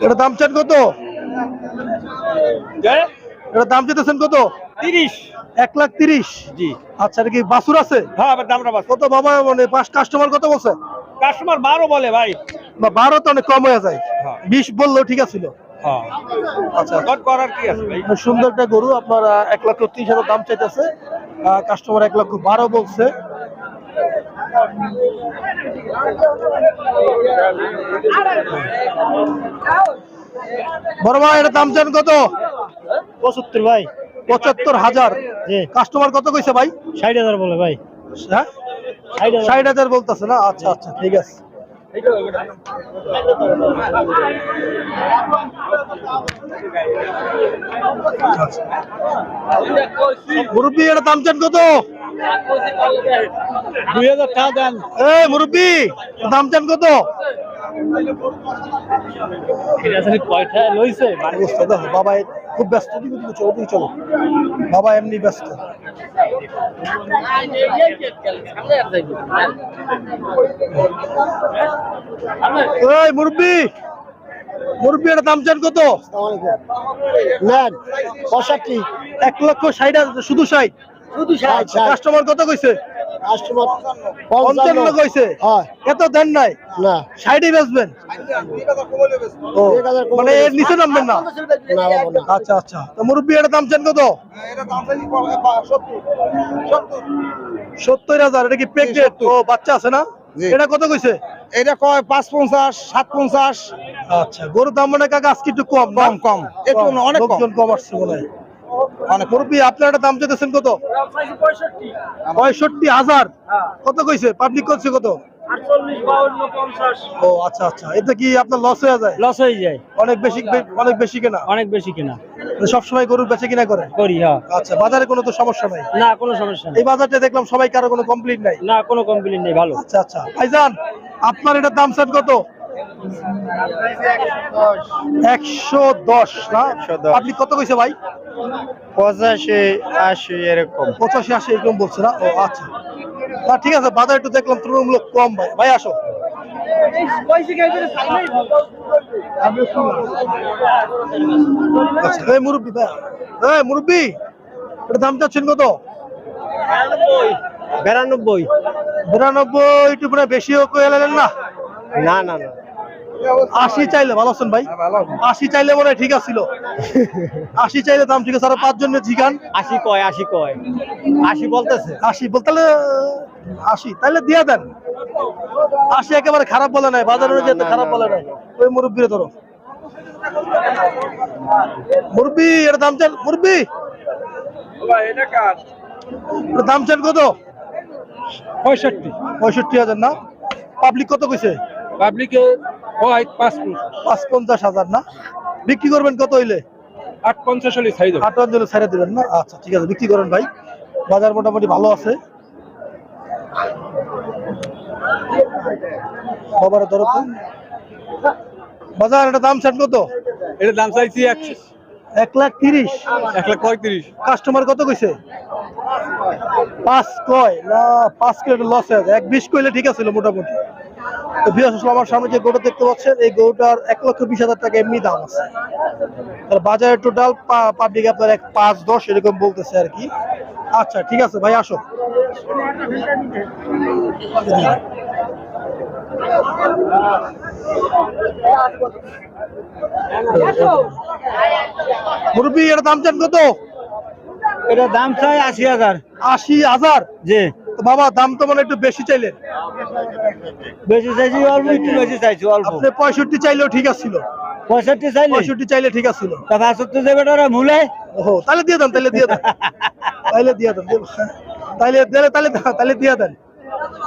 এটা দাম চান কত? এটা দাম চেতেছেন কত? তিরিশ। এক লাখ তিরিশ? জি। আচ্ছা এটা কি বাসুর আছে? হ্যাঁ দামটা বাস কত বাবা মানে পাঁচ কাস্টমার কত বলছে? কাস্টমার বারো বলে ভাই। বারো তো অনেক কম হয়ে যায়। হ্যাঁ। বিশ বললেও ঠিক আছে হ্যাঁ। আচ্ছা। সুন্দর একটা গরু আপনার এক লক্ষ ত্রিশ হাজার দাম চাইতেছে। কাস্টমার এক লক্ষ বারো বলছে। বড় ভাই এটা দাম চান কত? পঁচাত্তর ভাই। পঁচাত্তর হাজার। কাস্টমার কত কইছে ভাই? ষাট হাজার বলে ভাই। হ্যাঁ? ষাট হাজার। ষাট হাজার বলতেছে না? আচ্ছা আচ্ছা ঠিক আছে। মুরব্বী এটা দাম চান কত? দুই হাজার টাকা দেন। মুরব্বী দাম চান কত? কয়টা লইছে? বাবা খুব ব্যস্ত চলো বাবা এমনি ব্যস্ত। এই মুরব্বী মুরব্বী এটা দাম চান কত? নেন পঁয়ষট্টি। এক লক্ষ ষাট হাজার শুধু ষাট? শুধু ষাট। কাস্টমার কত কইছে? কাস্টমার পঞ্চান্ন কইছে। হয়। এত দেন নাই? না। ষাটই বেচবেন? মানে এর নিচে নামবেন না? না আচ্ছা আচ্ছা। তো মুরব্বী এটা দাম চান কত? সত্তর হাজার এটা কি প্রেগনেন্ট ও বাচ্চা আছে না? এটা কত কইছে? এটা কয় পাঁচ পঞ্চাশ সাত পঞ্চাশ। আচ্ছা গরুর দাম মনে কাকা আজকে একটু কম কম কম। একটু অনেক কম আসছে মনে হয়। মুরব্বী আপনার একটা দাম চাইতেছেন কত? পঁয়ষট্টি হাজার। কত কইছে? পাবলিক করছে কত? ও আচ্ছা আচ্ছা। এতে কি আপনার লস হয়ে যায়? লস হয়ে যায়। অনেক বেশি অনেক বেশি কেনা? অনেক বেশি কিনা। সব সময় গরুর বেচে কিনা করে? করি হ্যাঁ। আচ্ছা বাজারে কোনো তো সমস্যা নাই? না কোনো সমস্যা নেই। এই বাজারটা দেখলাম সবাই কারও কোনো কমপ্লিট নাই। না কোনো কমপ্লেন নেই ভালো। আচ্ছা আচ্ছা। ভাইজান আপনার এটার দাম স্যার কত? একশো দশ না? আপনি কত কইছে ভাই? পঁচাশি আশি এরকম। পঁচাশি আশি এরকম বলছে না? ও আচ্ছা। না ঠিক আছে বাজার একটু দেখলাম তুলনামূলক কম ভাই। ভাই আসো। আচ্ছা মুরব্বী ভাই। এই মুরব্বী এটা দাম চাচ্ছেন কত? বিরানব্বই। বিরানব্বই একটু মানে বেশিও এলেন না? না না না। আশি চাইলে ভালো আছেন ভাই? আশি চাইলে মনে হয় ঠিক আছিল। আশি চাইলে দাম ঠিক আছে আরও পাঁচ জনের জিগান। আশি কয় আশি কয়। আশি বলতেছে। আশি বলতে আশি তাহলে দিয়ে দেন। আশি একেবারে খারাপ বলে নাই বাজার অনুযায়ী খারাপ বলে নাই। ওই মুরব্বীরে ধরো। মুরব্বী এর দাম চান মুরব্বী। দাম চান কত? পঁয়ষট্টি। পঁয়ষট্টি হাজার না? পাবলিক কত কইছে? পাবলিকে পাঁচ পাঁচ পঞ্চাশ। হাজার না? বিক্রি করবেন কত হইলে? আট পঞ্চাশ হলে আট ছেড়ে দিবেন না? আচ্ছা ঠিক আছে বিক্রি করেন ভাই। বাজার মোটামুটি ভালো আছে। বাবার ধরো তো। বাজার এটা দাম সেট কত? এটার দাম চাইছি একশো এক লাখ তিরিশ। এক লাখ পঁয়ত্রিশ। কাস্টমার কত কইছে? পাঁচ কয়। না পাঁচ কিলো লস হয়ে এক বিশ কইলে ঠিক আছে মোটামুটি। তো আমার সামনে যে গরুটা দেখতে পাচ্ছেন এই গরুটার এক লক্ষ বিশ হাজার টাকা এমনি দাম আছে। আর বাজারে টোটাল পাবলিক আপনার এক পাঁচ দশ এরকম বলতেছে আর কি। আচ্ছা ঠিক আছে ভাই আসো। মুরব্বী এর দাম চান কত? এটা দাম চাই আশি হাজার। আশি হাজার? জি। বাবা দাম তো মানে একটু বেশি চাইলেন। বেশি চাইছি অল্প একটু বেশি চাইছি অল্প। আপনি পঁয়ষট্টি চাইলেও ঠিক আছিল। পঁয়ষট্টি চাইলে? পঁয়ষট্টি চাইলে ঠিক আছিল। তা বাষট্টি দেবে ওরা ভুলে? ওহো তাহলে দিয়ে দেন তাহলে দিয়ে দেন। তাহলে দিয়ে দেন তাহলে দিলে তাহলে তাহলে দিয়ে দেন।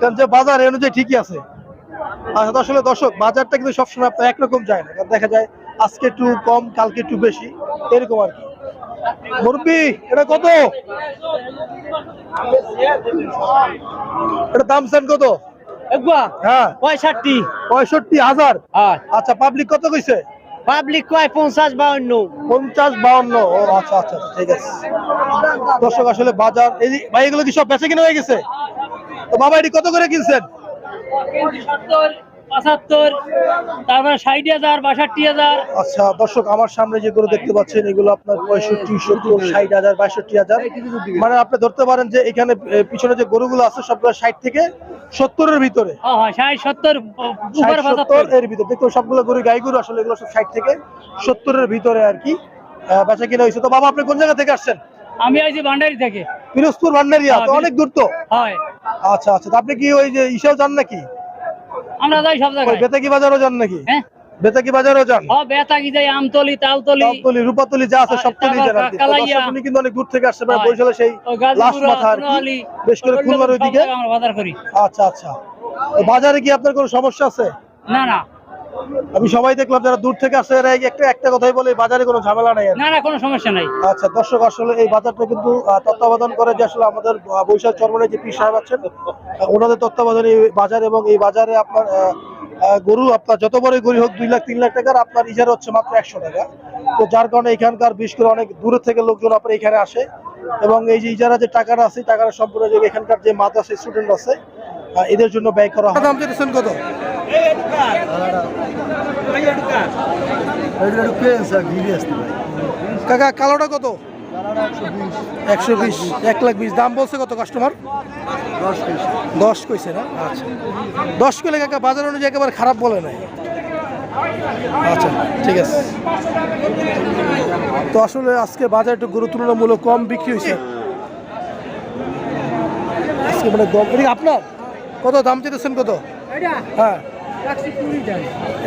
কারণ যে বাজার এই অনুযায়ী ঠিকই আছে। আচ্ছা আসলে দর্শক বাজারটা কিন্তু সবসময় আপনার একরকম যায় না। কারণ দেখা যায় আজকে একটু কম কালকে একটু বেশি এরকম আর কি। মুরব্বী এটা কত? এটা দাম চান কত? হ্যাঁ। পঁয়ষট্টি। পঁয়ষট্টি হাজার? আচ্ছা পাবলিক কত কইছে? পাবলিক কয় পঞ্চাশ বাউন্ন। পঞ্চাশ বাউন্ন। ও আচ্ছা আচ্ছা আচ্ছা, ঠিক আছে। দর্শক আসলে বাজার এই ভাই এগুলো কি সব বেচে কিনা হয়ে গেছে? তো বাবা এটি কত করে কিনছেন? পঁচাত্তর তারপরে ষাট হাজার বাষট্টি হাজার। আচ্ছা দর্শক আমার সামনে যেগুলো দেখতে পাচ্ছেন এগুলো আপনার পঁয়ষট্টি সত্তর ষাট হাজার বাষট্টি হাজার। মানে আপনি ধরতে পারেন যে এখানে পিছনে যে গরুগুলো আছে সবগুলো ষাট থেকে সত্তরের ভিতরে। হ্যাঁ হ্যাঁ ষাট সত্তর এর ভিতরে। সবগুলো গরু গাই গরু আসলে এগুলো সব ষাট থেকে সত্তরের ভিতরে আর কি। বেচা কিনা হয়েছে। তো বাবা আপনি কোন জায়গা থেকে আসছেন? আমি আইছি ভান্ডারি থেকে। পিরোজপুর ভান্ডারিয়া। হ্যাঁ, অনেক দূর তো? হয়। আচ্ছা আচ্ছা। তো আপনি কি ওই যে ইসেও যান নাকি? আমরা যাই সব জায়গায়। বেতাকি বাজারও যান নাকি? হ্যাঁ? বেতাকি বাজারও যান? যাই আমতলি তালতলি। তালতলি রূপাতলি যা আছে সব তলি যান উনি কিন্তু অনেক দূর থেকে আসছে হয়। বরিশালে সেই মাথা আর কি। বেশ করে খুলবার ওইদিকে। আমরা বাজার করি। আচ্ছা আচ্ছা। বাজারে কি আপনার কোনো সমস্যা আছে? না না। আমি সবাই দেখলাম যারা দূর থেকে আসে এরা একটা একটা কথাই বলে বাজারে কোনো ঝামেলা নাই না না কোনো সমস্যা নাই। আচ্ছা দর্শক আসলে এই বাজারটা কিন্তু তত্ত্বাবধান করে যে আসলে আমাদের বৈশাখ চরমনে যে পীর সাহেব আছেন ওনাদের তত্ত্বাবধানে এই বাজার এবং এই বাজারে আপনার গরু আপনার যত বড় গরু হোক দুই লাখ তিন লাখ টাকার আপনার ইজারা হচ্ছে মাত্র একশো টাকা। তো যার কারণে এখানকার বিশেষ করে অনেক দূরে থেকে লোকজন আপনার এখানে আসে এবং এই যে ইজারা যে টাকাটা আছে টাকাটা সম্পূর্ণ যে এখানকার যে মাদ্রাসা স্টুডেন্ট আছে এদের জন্য ব্যয় করা হয়। দাম কত? কাকা, কালোটা কত? একশো বিশ, এক লাখ বিশ। দাম বলছে কত কাস্টমার দশ কইছে না? আচ্ছা। দশ কইলে কাকা, বাজার অনুযায়ী একেবারে খারাপ বলে নাই। আচ্ছা ঠিক আছে। তো আসলে আজকে বাজার একটু গরু তুলনামূলক কম বিক্রি হয়েছে আজকে মানে আপনার? কত দাম চেতেছেন কত? হ্যাঁ।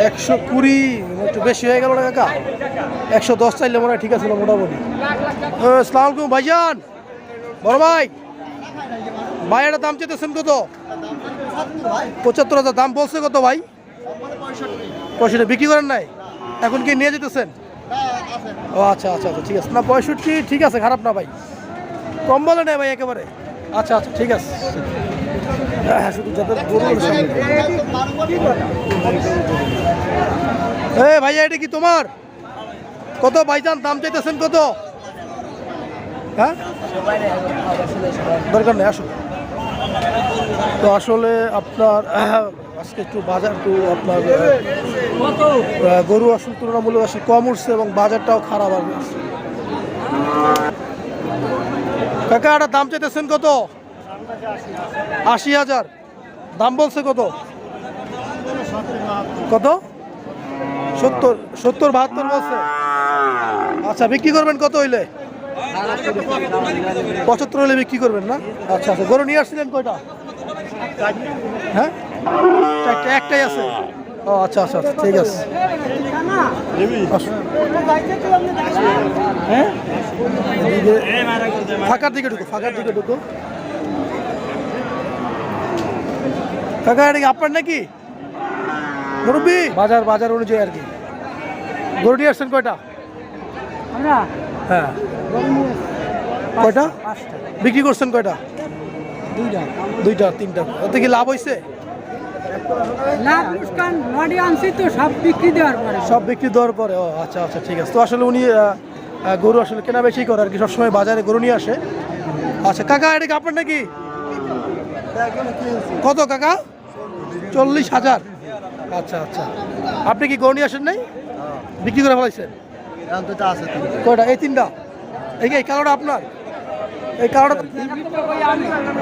একশো কুড়ি একটু বেশি হয়ে গেল না কাকা? একশো দশ চাইলে মনে হয় ঠিক আছে মোটামুটি। সালাম আলাইকুম ভাইজান। বড় ভাই ভাই এটা দাম চেতেছেন কত? পঁচাত্তর হাজার, দাম বলছে কত ভাই? পয়সাটা বিক্রি করেন নাই? এখন কি নিয়ে যেতেছেন? ও আচ্ছা আচ্ছা আচ্ছা ঠিক আছে। না, পঁয়ষট্টি ঠিক আছে, খারাপ না ভাই। কম বলে নেই ভাই একেবারে। আচ্ছা আচ্ছা ঠিক আছে। শুধু এ ভাইয়া, এটা কি তোমার? কত ভাইজান, দাম চাইতেছেন কত? হ্যাঁ? দরকার নেই আসো তো আসলে আপনার, আজকে একটু বাজার, একটু আপনার গরু আসল তুলনামূলক আসলে কম উঠছে এবং বাজারটাও খারাপ আর। কাকা একটা দাম চাইতেছেন কত? আশি হাজার। দাম বলছে কত? কত? সত্তর সত্তর বাহাত্তর বলছে। আচ্ছা বিক্রি করবেন কত হইলে? পঁচাত্তর হলে বিক্রি করবেন না? আচ্ছা আচ্ছা গরু নিয়ে আসছিলেন কয়টা? হ্যাঁ? একটাই আছে। ও আচ্ছা আচ্ছা আচ্ছা ঠিক আছে। হ্যাঁ? ফাঁকার দিকে ঢুকো ফাঁকার দিকে ঢুকো। কাকা এটা কি আপনার নাকি? মুরব্বী? বাজার বাজার অনুযায়ী আর কি। গরু নিয়ে আসছেন কয়টা? হ্যাঁ। কয়টা? বিক্রি করছেন কয়টা? দুইটা। দুইটা তিনটা। ওতে কি লাভ হয়েছে লাভ নডি আনছি তো সব বিক্রি দেওয়ার পরে। সব বিক্রি দেওয়ার পরে। ও আচ্ছা আচ্ছা ঠিক আছে। তো আসলে উনি গরু আসলে কেনা বেশি করে আর কি সবসময় বাজারে গরু নিয়ে আসে। আচ্ছা কাকা এটা কি আপনার নাকি? কত কাকা? চল্লিশ হাজার। আচ্ছা আচ্ছা। আপনি কি গরু নিয়ে আসেন নাই? বিক্রি করে ফেলাইছেন? কয়টা? এই তিনটা? এই এই কালোটা আপনার? এই কালোটা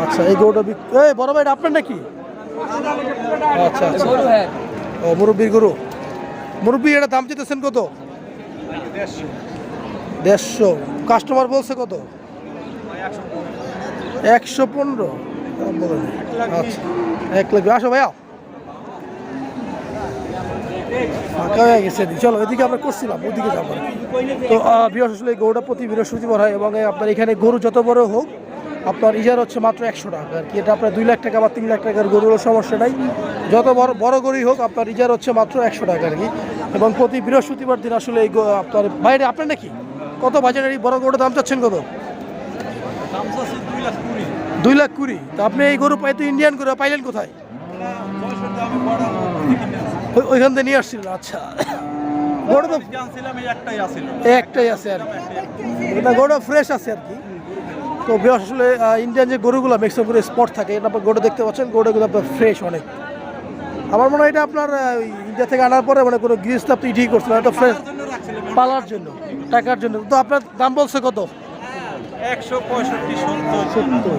আচ্ছা এই গরুটা এই বড় ভাই এটা আপনার নাকি? আচ্ছা আচ্ছা। ও মুরব্বীর গরু। মুরব্বী এটা দাম চেতেছেন কত? দেড়শো। কাস্টমার বলছে কত? একশো পনেরো। আচ্ছা এক লাখ আসো ভাইয়া। ফাঁকা হয়ে গেছে। চলো, এদিকে আমরা করছিলাম, ওদিকে যাব। তো বিয়াস আসলে গরুটা প্রতি বৃহস্পতিবার হয় এবং আপনার এখানে গরু যত বড় হোক, আপনার ইজার হচ্ছে মাত্র একশো টাকা। আর কি, এটা আপনার দুই লাখ টাকা বা তিন লাখ টাকার গরুর সমস্যা নাই। যত বড় বড় গরুই হোক, আপনার ইজার হচ্ছে মাত্র একশো টাকা আর কি। এবং প্রতি বৃহস্পতিবার দিন আসলে এই আপনার বাইরে, আপনার নাকি? কত বাজারের এই বড় গরুটার দাম চাচ্ছেন কত? দুই লাখ কুড়ি। তো আপনি এই গরু পাই তো ইন্ডিয়ান গরু, পাইলেন কোথায়? ওইখান থেকে নিয়ে আসছিলেন আচ্ছা। গরু তো একটাই আছে আর গরুটা ফ্রেশ আছে আর কি। তো আসলে ইন্ডিয়ান যে গরুগুলো করে স্পট থাকে এটা আপনার গরু দেখতে পাচ্ছেন গরুগুলো আপনার ফ্রেশ অনেক। আমার মনে হয় এটা আপনার ইন্ডিয়া থেকে আনার পরে মানে কোনো আপনি ঠিক এটা ফ্রেশ পালার জন্য টাকার জন্য। তো আপনার দাম বলছে কত? একশো পঁয়ষট্টি সত্তর।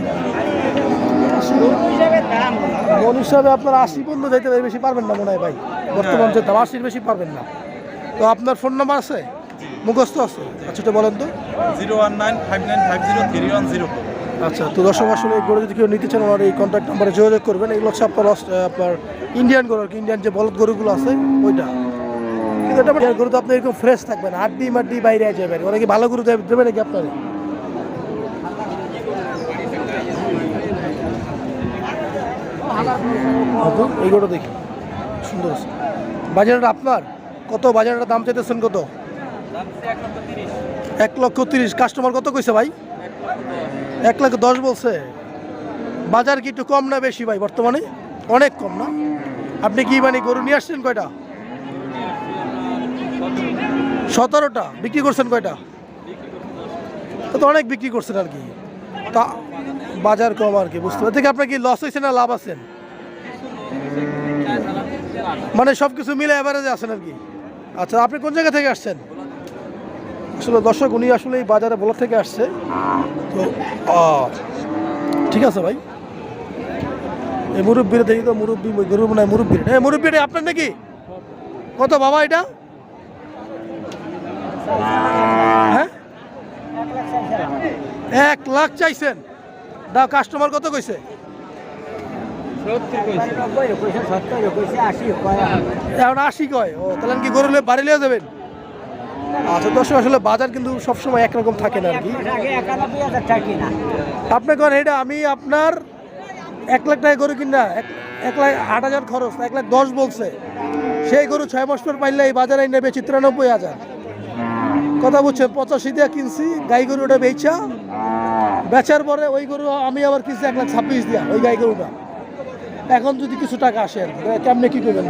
মন হিসাবে আপনার আশি পর্যন্ত যাইতে পারে বেশি পারবেন না মনে হয় ভাই। বর্তমান যে দাম আশির বেশি পারবেন না। তো আপনার ফোন নাম্বার আছে? মুখস্থ আছে? আচ্ছা তো বলেন তো। Zero one nine five nine five zero three one zero আচ্ছা তো দর্শক আসলে গরু যদি কেউ নিতে চান আমার এই কন্ট্যাক্ট নাম্বারে যোগাযোগ করবেন। এগুলো হচ্ছে আপনার আপনার ইন্ডিয়ান গরু আর কি ইন্ডিয়ান যে বলদ গরুগুলো আছে ওইটা। কিন্তু এটা গরু তো আপনি এরকম ফ্রেশ থাকবেন হাড্ডি মাড্ডি বাইরে যাবেন ওরা কি ভালো গরু দেবে দেবে নাকি আপনার এই গরু দেখি। সুন্দর বাজারটা আপনার? কত? বাজারটা দাম চাইতেছেন কত? এক লক্ষ তিরিশ। কাস্টমার কত কইছে ভাই? এক লাখ দশ বলছে। বাজার কি একটু কম না বেশি ভাই বর্তমানে? অনেক কম না? আপনি কি মানে গরু নিয়ে আসছেন কয়টা? সতেরোটা। বিক্রি করছেন কয়টা? তো অনেক বিক্রি করছেন আর কি। তা বাজার কম আর কি, বুঝতে থেকে আপনার কি লস হয়েছে না লাভ আছেন মানে সব কিছু মিলে এভারেজে আছেন আর কি। আচ্ছা আপনি কোন জায়গা থেকে আসছেন? আসলে দর্শক, উনি আসলে এই বাজারে বলা থেকে আসছে। তো ঠিক আছে ভাই। এই মুরব্বীর দেখি তো, মুরব্বী গরু হয় মুরব্বীর হ্যাঁ মুরব্বীটা আপনার নাকি? কত বাবা এটা? হ্যাঁ? এক লাখ চাইছেন। দাও কাস্টমার কত কইছে? এখন আশি কয়? ও তাহলে কি গরু লয়ে বাড়ি লিয়ে যাবেন? আচ্ছা দর্শক আসলে বাজার কিন্তু সবসময় একরকম থাকে না আর কি। আপনি কন এটা আমি আপনার এক লাখ টাকা গরু কিনা এক এক লাখ আট হাজার খরচ এক লাখ দশ বলছে। সেই গরু ছয় মাস পর পাইলে এই বাজারে নেবে চিত্রানব্বই হাজার। কথা বুঝছেন পঁচাশি দিয়ে কিনছি গাই গরুটা বেচা বেচার পরে ওই গরু আমি আবার কিনছি এক লাখ ছাব্বিশ দিয়া ওই গাই গরুটা। এখন যদি কিছু টাকা আসে কেমনে কি করবেন